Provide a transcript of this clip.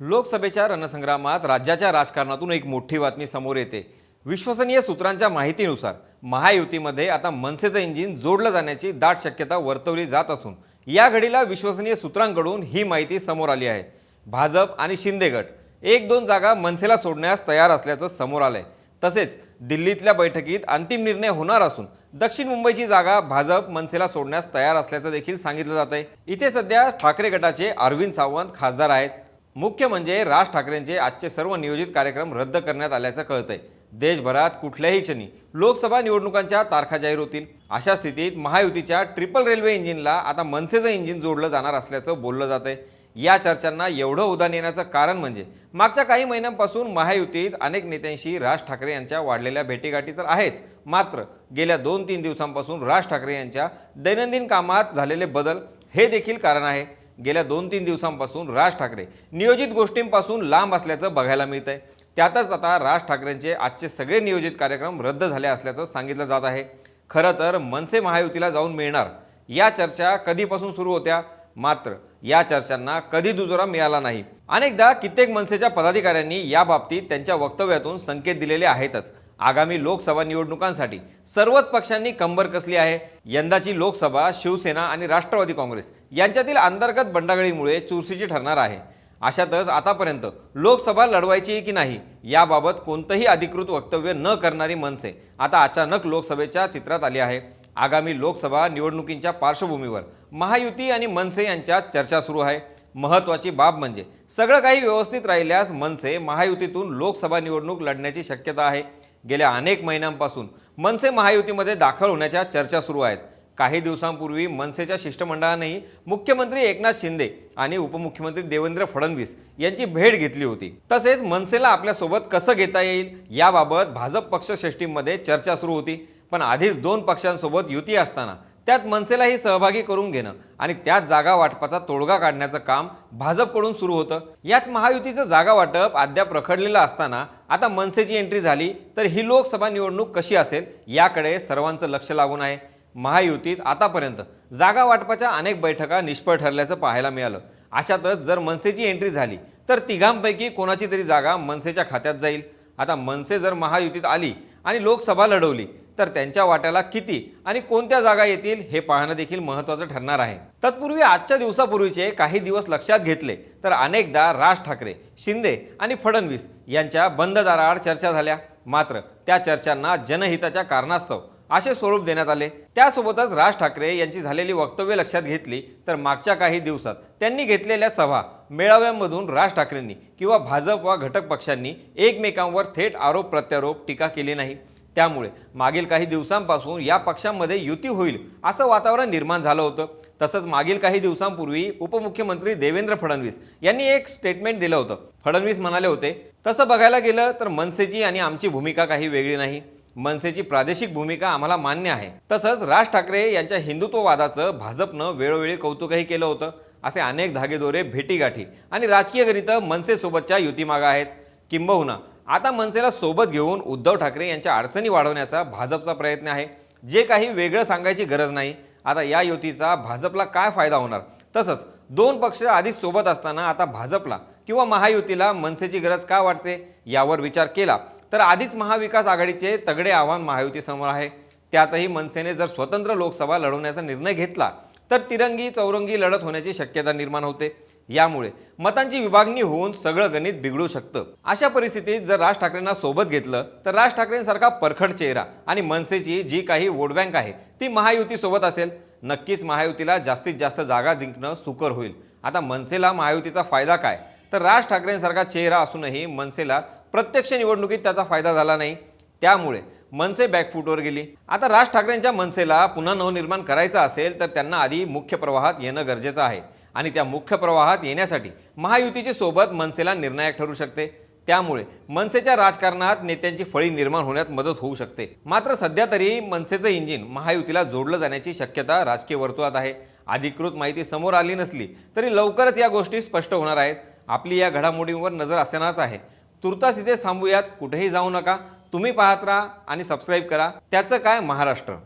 लोकसभेच्या रणसंग्रामात राज्याच्या राजकारणातून एक मोठी बातमी समोर येते. विश्वसनीय सूत्रांच्या माहितीनुसार महायुतीमध्ये आता मनसेचं इंजिन जोडलं जाण्याची दाट शक्यता वर्तवली जात असून या घडीला विश्वसनीय सूत्रांकडून ही माहिती समोर आली आहे. भाजप आणि शिंदे गट एक दोन जागा मनसेला सोडण्यास तयार असल्याचं समोर आलंय. तसेच दिल्लीतल्या बैठकीत अंतिम निर्णय होणार असून दक्षिण मुंबईची जागा भाजप मनसेला सोडण्यास तयार असल्याचं देखील सांगितलं जात आहे इथे सध्या ठाकरे गटाचे अरविंद सावंत खासदार आहेत. मुख्य म्हणजे राज ठाकरेंचे आजचे सर्व नियोजित कार्यक्रम रद्द करण्यात आल्याचं कळतंय. देशभरात कुठल्याही क्षणी लोकसभा निवडणुकांच्या तारखा जाहीर होतील. अशा स्थितीत महायुतीच्या ट्रिपल रेल्वे इंजिनला आता मनसेचं इंजिन जोडलं जाणार असल्याचं बोललं जात आहे या चर्चांना एवढं उदान येण्याचं कारण म्हणजे मागच्या काही महिन्यांपासून महायुतीत अनेक नेत्यांशी राज ठाकरे यांच्या वाढलेल्या भेटीगाठी तर आहेच. मात्र गेल्या दोन तीन दिवसांपासून राज ठाकरे यांच्या दैनंदिन कामात झालेले बदल हे देखील कारण आहे. गेल्या दोन तीन दिवसांपासून राज ठाकरे नियोजित गोष्टींपासून लांब असल्याचं बघायला मिळत आहे त्यातच आता राज ठाकरेंचे आजचे सगळे नियोजित कार्यक्रम रद्द झाले असल्याचं सांगितलं जात आहे. खरं तर मनसे महायुतीला जाऊन मिळणार. या चर्चा कधीपासून सुरू होत्या? मात्र या चर्चांना कधी दुजोरा मिळाला नाही. अनेकदा कित्येक मनसेच्या पदाधिकाऱ्यांनी या बाबतीत त्यांच्या वक्तव्यातून संकेत दिलेले आहेतच. आगामी लोकसभा निवडणुकांसाठी सर्वच पक्षांनी कंबर कसली आहे? यंदाची लोकसभा शिवसेना आणि राष्ट्रवादी काँग्रेस यांच्यातील अंतर्गत बंडागळीमुळे चुरशीची ठरणार आहे. अशातच आतापर्यंत लोकसभा लढवायची की नाही याबाबत कोणतंही अधिकृत वक्तव्य न करणारी मनसे आता अचानक लोकसभेच्या चित्रात आली आहे. आगामी लोकसभा निवडणुकींच्या पार्श्वभूमीवर महायुती आणि मनसे यांच्यात चर्चा सुरू आहे. महत्त्वाची बाब म्हणजे सगळं काही व्यवस्थित राहिल्यास मनसे महायुतीतून लोकसभा निवडणूक लढण्याची शक्यता आहे. गेल्या अनेक महिन्यांपासून मनसे महायुतीमध्ये दाखल होण्याच्या चर्चा सुरू आहेत. काही दिवसांपूर्वी मनसेच्या शिष्टमंडळानेही मुख्यमंत्री एकनाथ शिंदे आणि उपमुख्यमंत्री देवेंद्र फडणवीस यांची भेट घेतली होती. तसेच मनसेला आपल्यासोबत कसं घेता येईल याबाबत भाजप पक्षश्रेष्ठींमध्ये चर्चा सुरू होती. पण आधीच दोन पक्षांसोबत युती असताना त्यात मनसेलाही सहभागी करून घेणं आणि त्यात जागा वाटपाचा तोडगा काढण्याचं काम भाजपकडून सुरू होतं. यात महायुतीचं जागा वाटप अद्याप रखडलेलं असताना आता मनसेची एंट्री झाली तर ही लोकसभा निवडणूक कशी असेल याकडे सर्वांचं लक्ष लागून आहे. महायुतीत आतापर्यंत जागा वाटपाच्या अनेक बैठका निष्फळ ठरल्याचं पाहायला मिळालं. अशातच जर मनसेची एंट्री झाली तर तिघांपैकी कोणाची तरी जागा मनसेच्या खात्यात जाईल. आता मनसे जर महायुतीत आली आणि लोकसभा लढवली तर त्यांच्या वाट्याला किती आणि कोणत्या जागा येतील हे पाहणं देखील महत्त्वाचं ठरणार आहे. तत्पूर्वी आजच्या दिवसापूर्वीचे काही दिवस लक्षात घेतले तर अनेकदा राज ठाकरे शिंदे आणि फडणवीस यांच्या बंद दाराआड चर्चा झाल्या. मात्र त्या चर्चांना जनहिताच्या कारणास्तव असे स्वरूप देण्यात आले. त्यासोबतच राज ठाकरे यांची झालेली वक्तव्य लक्षात घेतली तर मागच्या काही दिवसात त्यांनी घेतलेल्या सभा मेळाव्यांमधून राज ठाकरेंनी किंवा भाजप वा घटक पक्षांनी एकमेकांवर थेट आरोप प्रत्यारोप टीका केली नाही. त्यामुळे मागील काही दिवसांपासून या पक्षांमध्ये युती होईल असं वातावरण निर्माण झालं होतं. तसंच मागील काही दिवसांपूर्वी उपमुख्यमंत्री देवेंद्र फडणवीस यांनी एक स्टेटमेंट दिलं होतं. फडणवीस म्हणाले होते तसं बघायला गेलं तर मनसेची आणि आमची भूमिका काही वेगळी नाही. मनसेची प्रादेशिक भूमिका आम्हाला मान्य आहे. तसंच राज ठाकरे यांच्या हिंदुत्ववादाचं भाजपनं वेळोवेळी कौतुकही केलं होतं. असे अनेक धागेदोरे भेटीगाठी आणि राजकीय गणितं मनसेसोबतच्या युतीमागं आहेत. किंबहुना आता मनसेला सोबत घेऊन उद्धव ठाकरे यांच्या अडचणी वाढवण्याचा भाजपचा प्रयत्न आहे. जे काही वेगळं सांगायची गरज नाही. आता या युतीचा भाजपला काय फायदा होणार? तसंच दोन पक्ष आधीच सोबत असताना आता भाजपला किंवा महायुतीला मनसेची गरज का वाटते यावर विचार केला. तर आधीच महाविकास आघाडीचे तगडे आव्हान महायुतीसमोर आहे. त्यातही मनसेने जर स्वतंत्र लोकसभा लढवण्याचा निर्णय घेतला तर तिरंगी चौरंगी लढत होण्याची शक्यता निर्माण होते. यामुळे मतांची विभागणी होऊन सगळं गणित बिघडू शकतं. अशा परिस्थितीत जर राज ठाकरेंना सोबत घेतलं तर राज ठाकरेंसारखा परखड चेहरा आणि मनसेची जी काही वोट बँक आहे ती महायुतीसोबत असेल. नक्कीच महायुतीला जास्तीत जास्त जागा जिंकणं सुकर होईल. आता मनसेला महायुतीचा फायदा काय? तर राज ठाकरेंसारखा चेहरा असूनही मनसेला प्रत्यक्ष निवडणुकीत त्याचा फायदा झाला नाही. त्यामुळे मनसे बॅकफूटवर गेली. आता राज ठाकरेंच्या मनसेला पुन्हा नवनिर्माण करायचं असेल तर त्यांना आधी मुख्य प्रवाहात येणं गरजेचं आहे. आणि त्या मुख्य प्रवाहात येण्यासाठी महायुतीची सोबत मनसेला निर्णायक ठरू शकते. त्यामुळे मनसेच्या राजकारणात नेत्यांची फळी निर्माण होण्यात मदत होऊ शकते. मात्र सध्या तरी मनसेचं इंजिन महायुतीला जोडलं जाण्याची शक्यता राजकीय वर्तुळात आहे. अधिकृत माहिती समोर आली नसली तरी लवकरच या गोष्टी स्पष्ट होणार आहेत. आपली या घडामोडींवर नजर असणारच आहे. तुर्तास इथेच थांबूयात. कुठेही जाऊ नका. तुम्ही पाहत राहा आणि सबस्क्राईब करा. त्याचं काय महाराष्ट्र?